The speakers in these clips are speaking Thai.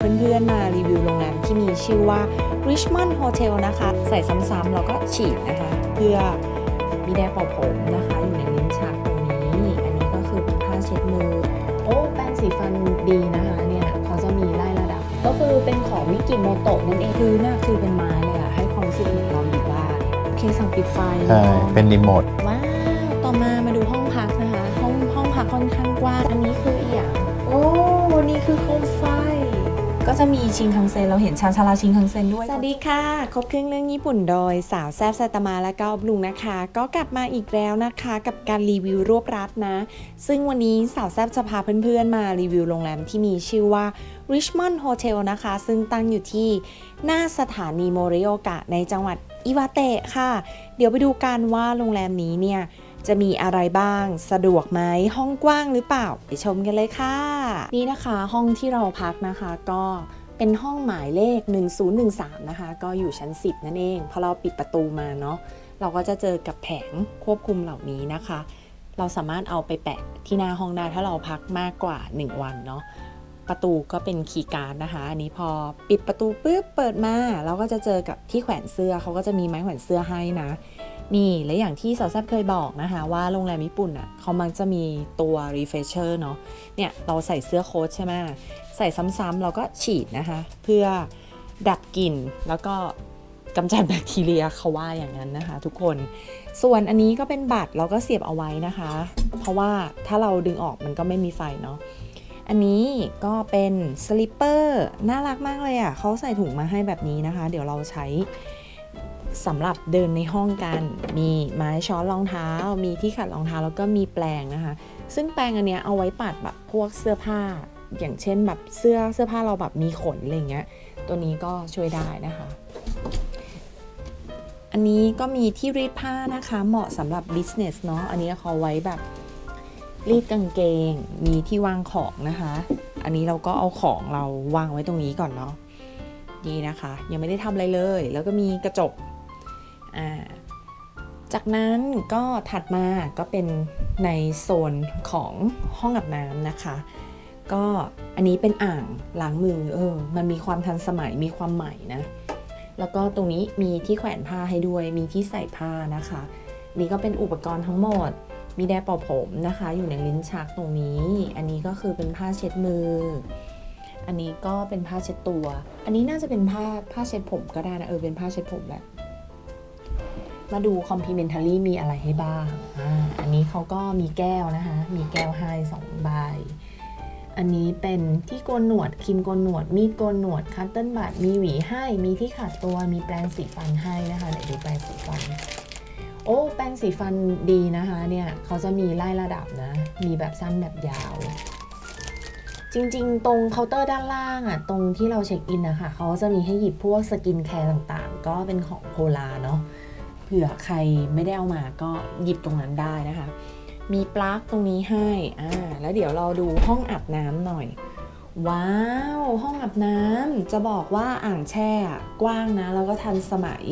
เพื่อนๆมารีวิวโรงแรมที่มีชื่อว่า Richmond Hotel นะคะ ใส่ซ้ำๆแล้วก็ฉีดนะคะ เพื่อมีแดงเป่าผมนะคะ อยู่ในลิ้นชักตรงนี้ อันนี้ก็คือเป็นผ้าเช็ดมือ โอ้ แปรงสีฟันดีนะคะเนี่ยเขาจะมีไล่ระดับ ก็คือเป็นของมิกิโมโตะนั่นเองคือน่าคือเป็นไม้เลยอะให้ความรู้สึกเหมือนเราอยู่บ้านโอเคสั่งปิดไฟใช่เป็นรีโมทว้าวต่อมามาดูห้องพักนะคะ ห้องห้องพักค่อนข้างกว้างอันนี้คืออีกอย่างโอ้นี่คือโคมไฟ ก็จะมีชิงคังเซนเราเห็นชานชาลาชิงคังเซนด้วย สวัสดีค่ะ ครบเครื่องเรื่องญี่ปุ่นโดยสาวแซบไซตามะและก็บลุงนะคะ ก็กลับมาอีกแล้วนะคะ กับการรีวิวรวบรัดนะ ซึ่งวันนี้สาวแซบจะพาเพื่อนๆมารีวิวโรงแรมที่มีชื่อว่า Richmond Hotel นะคะ ซึ่งตั้งอยู่ที่หน้าสถานีโมริโอกะในจังหวัดอิวาเตะค่ะ เดี๋ยวไปดูกันว่าโรงแรมนี้เนี่ย จะมีอะไรบ้าง สะดวกไหมห้องกว้างหรือเปล่า ไปชมกันเลยค่ะ นี่นะคะห้องที่เราพักนะคะก็เป็นห้องหมายเลข 1013 นะคะ ก็อยู่ชั้น 10 นั่นเองพอเราปิดประตูมาเนาะเราก็จะเจอกับแผงควบคุมเหล่านี้นะคะ เราสามารถเอาไปแปะที่หน้าห้องได้ถ้าเราพักมากกว่า 1 วันเนาะประตูก็เป็นคีย์การ์ดนะคะ อันนี้พอปิดประตูปุ๊บเปิดมาเราก็จะเจอกับที่แขวนเสื้อเขาก็จะมีไม้แขวนเสื้อให้นะ นี่และอย่างที่สาวแซบเคยบอกนะคะว่าโรงแรมญี่ปุ่นอะเขามักจะมีตัว refresher เนาะเนี่ยเราใส่เสื้อโค้ทใช่ไหมใส่ซ้ำๆเราก็ฉีดนะคะ เพื่อดับกลิ่นแล้วก็กำจัดแบคทีเรียเขาว่าอย่างนั้นนะคะ ทุกคน ส่วนอันนี้ก็เป็นบัตรเราก็เสียบเอาไว้นะคะ เพราะว่าถ้าเราดึงออกมันก็ไม่มีไฟเนาะอันนี้ก็เป็นสลิปเปอร์น่ารักมากเลยอะเขาใส่ถุงมาให้แบบนี้นะคะ เดี๋ยวเราใช้ สำหรับเดินในห้องกัน มีไม้ช้อนรองเท้า มีที่ขัดรองเท้าแล้วก็มีแปรงนะคะ ซึ่งแปรงอันเนี้ยเอาไว้ปัดแบบพวกเสื้อผ้า อย่างเช่นแบบเสื้อเสื้อผ้าเราแบบมีขนอะไรเงี้ย ตัวนี้ก็ช่วยได้นะคะ อันนี้ก็มีที่รีดผ้านะคะ เหมาะสำหรับ business เนาะ อันนี้เขาไว้แบบรีดกางเกง มีที่วางของนะคะ อันนี้เราก็เอาของเราวางไว้ตรงนี้ก่อนเนาะนี่นะคะ ยังไม่ได้ทำอะไรเลย แล้วก็มีกระจก จากนั้นก็ถัดมาก็เป็นในโซนของห้องอาบน้ำนะคะ ก็อันนี้เป็นอ่างล้างมือเออมันมีความทันสมัยมีความใหม่นะ แล้วก็ตรงนี้มีที่แขวนผ้าให้ด้วย มีที่ใส่ผ้านะคะ นี่ก็เป็นอุปกรณ์ทั้งหมด มีแดร์เป่าผมนะคะ อยู่ในลิ้นชักตรงนี้ อันนี้ก็คือเป็นผ้าเช็ดมือ อันนี้ก็เป็นผ้าเช็ดตัว อันนี้น่าจะเป็นผ้าผ้าเช็ดผมก็ได้นะเออเป็นผ้าเช็ดผมแหละ มาดู complimentary มีอะไรให้บ้างอ่าอันนี้เขาก็มีแก้วนะคะ มีแก้วให้สองใบ อันนี้เป็นที่โกนหนวดครีมโกนหนวด มีดโกนหนวด คัตเติ้ลบัตมีหวีให้ มีที่ขัดตัว มีแปรงสีฟันให้นะคะเดี๋ยวดูแปรงสีฟัน โอ้ แปรงสีฟันดีนะคะ เนี่ยเขาจะมีไล่ระดับนะ มีแบบสั้นแบบยาวจริงๆ ตรงเคาน์เตอร์ด้านล่างอะ่ะตรงที่เราเช็คอินนะคะเขาจะมีให้หยิบพวกสกินแคร์ต่างๆ ก็เป็นของโพลาเนาะ เผื่อใครไม่ได้เอามาก็หยิบตรงนั้นได้นะคะ มีปลั๊กตรงนี้ให้อ่าแล้วเดี๋ยวเราดูห้องอาบน้ำหน่อย ว้าว ห้องอาบน้ำจะบอกว่าอ่างแช่กว้างนะ แล้วก็ทันสมัย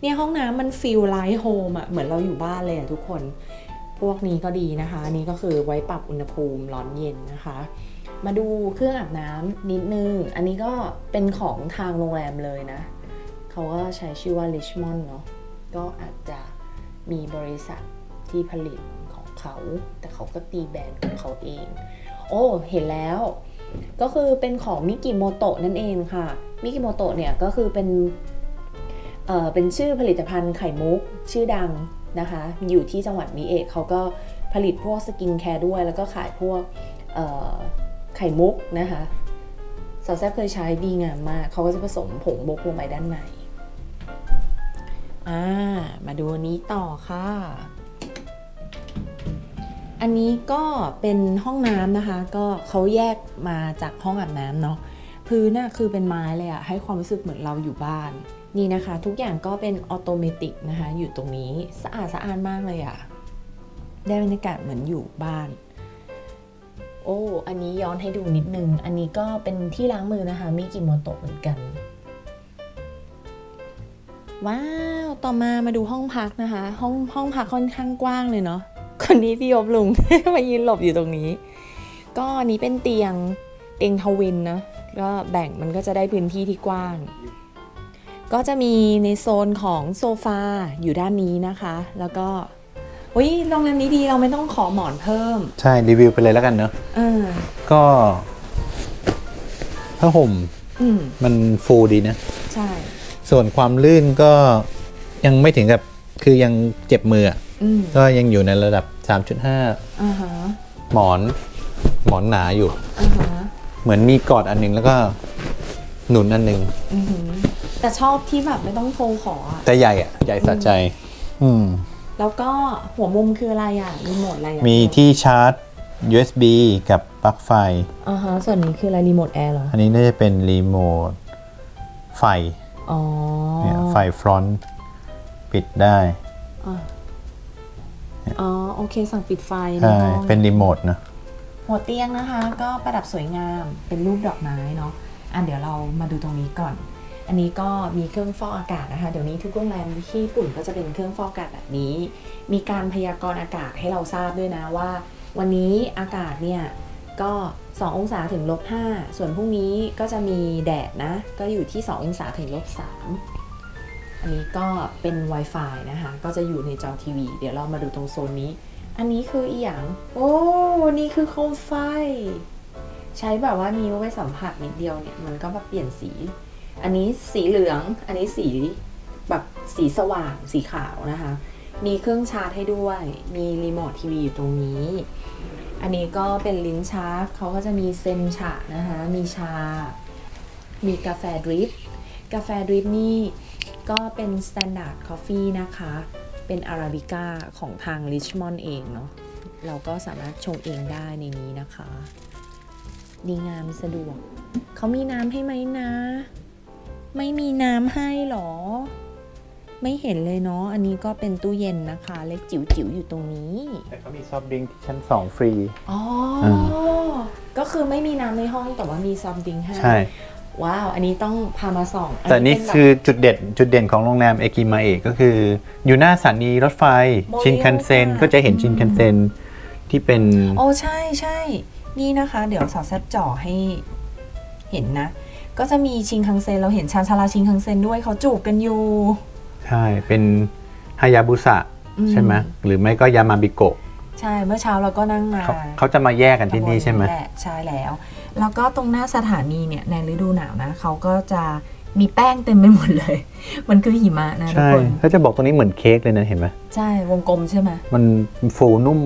เนี่ยห้องน้ำมันฟิลไลท์โฮมอะเหมือนเราอยู่บ้านเลยอะทุกคน พวกนี้ก็ดีนะคะนนี้ก็คือไว้ปรับอุณหภูมิร้อนเย็นนะคะมาดูเครื่องอาบน้ำนิดนึง อันนี้ก็เป็นของทางโรงแรมเลยนะ เขาก็ใช้ชื่อว่า Richmond เนาะ ก็อาจจะมีบริษัทที่ผลิตของเขา แต่เขาก็ตีแบรนด์ของเขาเอง โอ้เห็นแล้ว ก็คือเป็นของมิกิโมโตะนั่นเองค่ะมิกิโมโตะเนี่ยก็คือเป็นเอ่อเป็นชื่อผลิตภัณฑ์ไข่มุกชื่อดังนะคะ อยู่ที่จังหวัดมิเอะเขาก็ผลิตพวกสกินแคร์ด้วย แล้วก็ขายพวกเอ่อไข่มุกนะคะสาวแซบเคยใช้ดีงามมาก เขาก็จะผสมผงบกลงไปด้านใน อ่า มาดูอันนี้ต่อค่ะ อันนี้ก็เป็นห้องน้ำนะคะ ก็เขาแยกมาจากห้องอาบน้ำเนาะ พื้นน่ะคือเป็นไม้เลยอะให้ความรู้สึกเหมือนเราอยู่บ้าน นี่นะคะ ทุกอย่างก็เป็นออโตเมติกนะคะ อยู่ตรงนี้สะอาดสะอาดมากเลยอะได้บรรยากาศเหมือนอยู่บ้าน โอ้ อันนี้ย้อนให้ดูนิดนึง อันนี้ก็เป็นที่ล้างมือนะคะมิกิโมโตะเหมือนกัน ว้าว ต่อมามาดูห้องพักนะคะ ห้องห้องพักค่อนข้างกว้างเลยเนาะ คนนี้พี่ยบลุง มายืนหลบอยู่ตรงนี้ ก็อันนี้เป็นเตียงเตียงทวินนะก็แบ่งมันก็จะได้พื้นที่ที่กว้าง ก็จะมีในโซนของโซฟาอยู่ด้านนี้นะคะ แล้วก็อุ้ยโรงแรมนี้ดีเราไม่ต้องขอหมอนเพิ่ม ใช่ รีวิวไปเลยแล้วกันเนอะเออก็ผ้าห่มอืมมันฟูดีนะ ใช่ ส่วนความลื่นก็ยังไม่ถึงกับคือยังเจ็บมืออะอืมก็ยังอยู่ในระดับ 3.5 อ่าฮะหมอนหมอนหนาอยู่ อ่าฮะเหมือนมีกอดอันหนึงแล้วก็หนุนอันหนึง อือหือแต่ชอบที่แบบไม่ต้องโทรขออะแต่ใหญ่อะใหญ่สะใจ อืม แล้วก็หัวมุมคืออะไรอะรีโมทอะไรอะมีที่ชาร์จ USB กับปลั๊กไฟ อ่าฮะส่วนนี้คืออะไรรีโมทแอร์เหรอ อันนี้น่าจะเป็นรีโมทไฟ อ๋อเนี่ยไฟฟรอนต์ปิดได้อะอ๋อ โอเค สั่งปิดไฟในใช่ ห้องเป็นรีโมทนะ หัวเตียงนะคะ ก็ประดับสวยงามเป็นรูปดอกไม้เนาะอะเดี๋ยวเรามาดูตรงนี้ก่อน อันนี้ก็มีเครื่องฟอกอากาศนะคะ เดี๋ยวนี้ทุกโรงแรมที่ญี่ปุ่นก็จะเป็นเครื่องฟอกอากาศแบบนี้ มีการพยากรณ์อากาศให้เราทราบด้วยนะว่า วันนี้อากาศเนี่ย ก็ 2 องศาถึงลบ5ส่วนพรุ่งนี้ก็จะมีแดดนะ ก็อยู่ที่ 2 องศาถึงลบ3อันนี้ก็เป็น Wi-Fi นะคะ ก็จะอยู่ในจอทีวี เดี๋ยวเรามาดูตรงโซนนี้ อันนี้คืออีหยัง โอ้ นี่คือโคมไฟ ใช้แบบว่านิ้วไว้สัมผัสนิดเดียวเนี่ย มันก็แบบเปลี่ยนสี อันนี้สีเหลือง อันนี้สีแบบสีสว่าง สีขาวนะคะ มีเครื่องชาร์จให้ด้วย มีรีโมททีวีอยู่ตรงนี้ อันนี้ก็เป็นลิ้นชักเขาก็จะมีเซนฉะนะคะ มีชา มีกาแฟดริป กาแฟดริปนี่ก็เป็น Standard Coffee นะคะ เป็นอาราบิก้าของทางริชมอนด์เองเนาะ เราก็สามารถชงเองได้ในนี้นะคะ ดีงามสะดวก เขามีน้ำให้ไหมนะ ไม่มีน้ำให้หรอ ไม่เห็นเลยเนาะ อันนี้ก็เป็นตู้เย็นนะคะ เล็กจิ๋วๆอยู่ตรงนี้ แต่เขามีซอฟต์ดริงก์ที่ชั้น2ฟรี อ๋ออืก็คือไม่มีน้ำในห้องแต่ว่ามีซอมดิงให้ใช่ ว้าว อันนี้ต้องพามาส่องแต่นี่เป็แบบ คือจุดเด่นจุดเด่นของโรงแรมเอกิมาเอะก็คือ อยู่หน้าสถานีรถไฟโมเดลชินคันเซ็นค่ะ ก็จะเห็นชินคันเซ็นที่เป็น โอ้ใช่ใช่นี่นะคะ เดี๋ยวสาวแซบจ่อให้เห็นนะ ก็จะมีชิงคังเซนเราเห็นชานชาลาชิงคังเซนด้วยเขาจูบกันอยู่ ใช่ เป็นฮายาบุสะอืมใช่ไหมหรือไม่ก็ยามาบิโกะใช่เมื่อเช้าเราก็นั่งมาเขาเขาจะมาแยกกันที่นี่ใช่ไหมแหละใช่แล้ว แล้วก็ตรงหน้าสถานีเนี่ยในฤดูหนาวนะเขาก็จะมีแป้งเต็มไปหมดเลย มันคือหิมะนะทุกใช่คนถ้าจะบอกตรงนี้เหมือนเค้กเลยนะเห็นไหมใช่วงกลมใช่ไหมมันฟูนุ่ม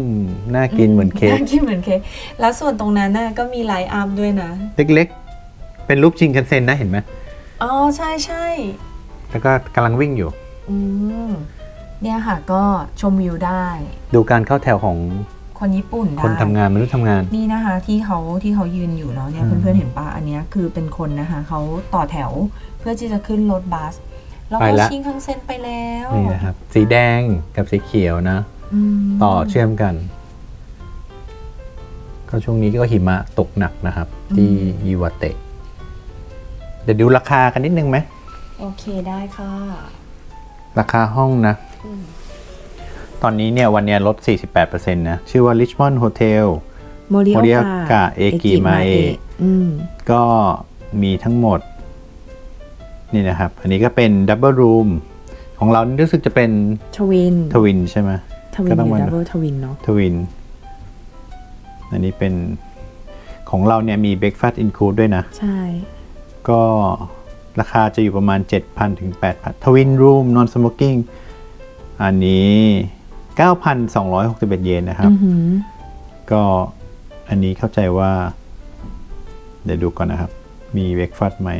น่ากินเหมือนเค้กน่ากินเหมือนเค้กแล้วส่วนตรงนั้นน่ะก็มีไลท์อัพด้วยนะ เล็กๆ เป็นรูปชินคันเซ็นนะเห็นไหมอ๋อใช่ใช่แล้วก็กำลังวิ่งอยู่ อืมเนี่ยค่ะก็ชมวิวได้ ดูการเข้าแถวของคนญี่ปุ่นได้ คนทำงานมนุษย์ทำงาน นี่นะคะที่เขาที่เขายืนอยู่เนาะเนี่ยอืม เพื่อนๆเห็นปะอันเนี้ยคือเป็นคนนะคะเขาต่อแถวเพื่อที่จะขึ้นรถบัส แล้วก็ชิงคังเซ็นไปแล้วนี่นะครับ สีแดงกับสีเขียวนะ มต่อเชื่อมกัน ก็ช่วงนี้ก็หิมะตกหนักนะครับ ที่ยิวาเตะ เดี๋ยวดูราคากันนิดนึงไหม โอเคได้ค่ะ ราคาห้องนะอืมตอนนี้เนี่ยวันเนี้ยลด 48%นะ ชื่อว่า Richmond Hotel โมริ Morioka Eki Mae อืมก็มีทั้งหมด นี่นะครับ อันนี้ก็เป็น Double Room ของเรานี่รู้สึกจะเป็นทวินทวินใช่ไหมทวินก็ต้องหรือมาดับเบิลทวินเนาะทวิน อันนี้เป็นของเราเนี่ยมี Breakfast Include ด้วยนะ ใช่ ก็ ราคาจะอยู่ประมาณ 7,000ถึง8,000ทวินรูมนอนสโมกิ้งอันนี้ 9,261 เยนนะครับอือหือก็อันนี้เข้าใจว่า เดี๋ยวดูก่อนนะครับ มีเบรกฟาสต์ไหม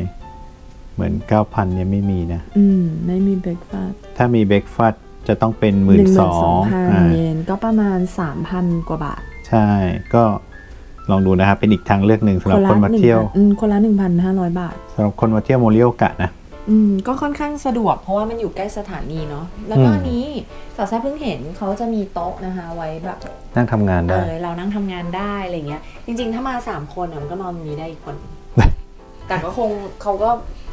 เหมือน 9,000 เนี่ยไม่มีนะ อืม ไม่มีเบรกฟาสต์ถ้ามีเบรกฟาสต์จะต้องเป็นห1 2 0นึ่งห0มื่นสองพันอ่าเยนก็ประมาณสามพันกว่าบาท ใช่ก็ ลองดูนะครับ เป็นอีกทางเลือกหนึ่งสำหรับคนมาเที่ยวอืมคนละหนึ่งพันห้าร้อยบาทสำหรับคนมาเที่ยวโมริโอกะนะอืมก็ค่อนข้างสะดวกเพราะว่ามันอยู่ใกล้สถานีเนาะแล้วก็อืมอันนี้สาวแซ่บเพิ่งเห็นเขาจะมีโต๊ะนะคะ ไว้แบบนั่งทำงานเอได้อเรานั่งทำงานได้อะไรเงี้ย จริง ๆ ถ้ามาสามคนอะมันก็นอนตรงนี้ได้อีกคน แต่ก็คงเขาก็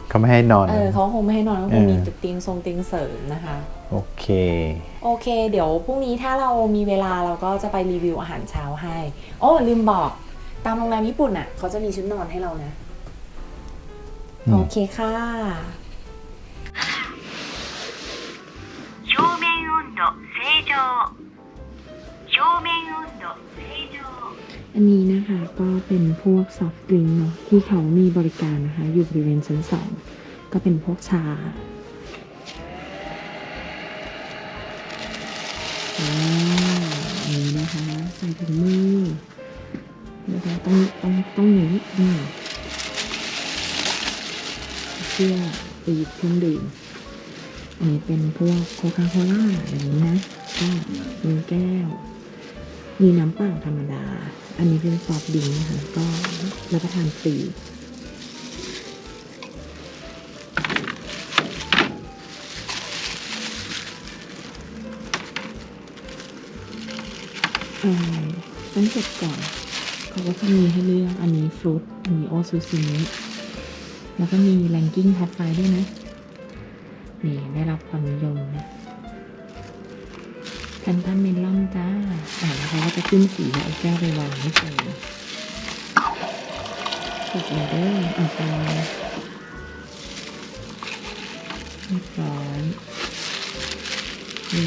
เขาไม่ให้นอน เออเขาคงไม่ให้นอนก็คงมีเออเตียงทรงเตียงเสริมนะคะ โอเค โอเค เดี๋ยวพรุ่งนี้ถ้าเรามีเวลาเราก็จะไปรีวิวอาหารเช้าให้โอ้ลืมบอก ตามโรงแรมญี่ปุ่นอ่ะเขาจะมีชุดนอนให้เรานะ อืม โอเคค่ะ 表面温度正常表面温度正常 อันนี้นะคะก็เป็นพวกซอฟต์ดริงก์เนาะที่เขามีบริการนะคะ อยู่บริเวณชั้นสอง ก็เป็นพวกชา นนี้นะคะใส่ถุงมือนะคะต้องต้องต้องอย่างนี้อืมเพื่อไปหยิบเครื่องดื่มอันนี้เป็นพวกโคคาโคล่าอย่างนี้นะก็มีแก้ว มีน้ำเปล่าธรรมดา อันนี้เป็นซอฟต์ดิงนะคะก็รับประทานฟรี อ่อต้องจดก่อน เขาก็จะมีให้เลือกอันนี้ฟรุตอันนี้โอซูซิมิแล้วก็มีแรงกิ้งท็อปไฟด้วยนะ นี่ได้รับความนิยมนะแพนทันเมลอนจ้าอ่าแล้วเขาก็จะขึ้นสีแล้วเอาแก้วไปวางให้เจอถูกเลยเด้อเอาไปเรียบร้อยนี่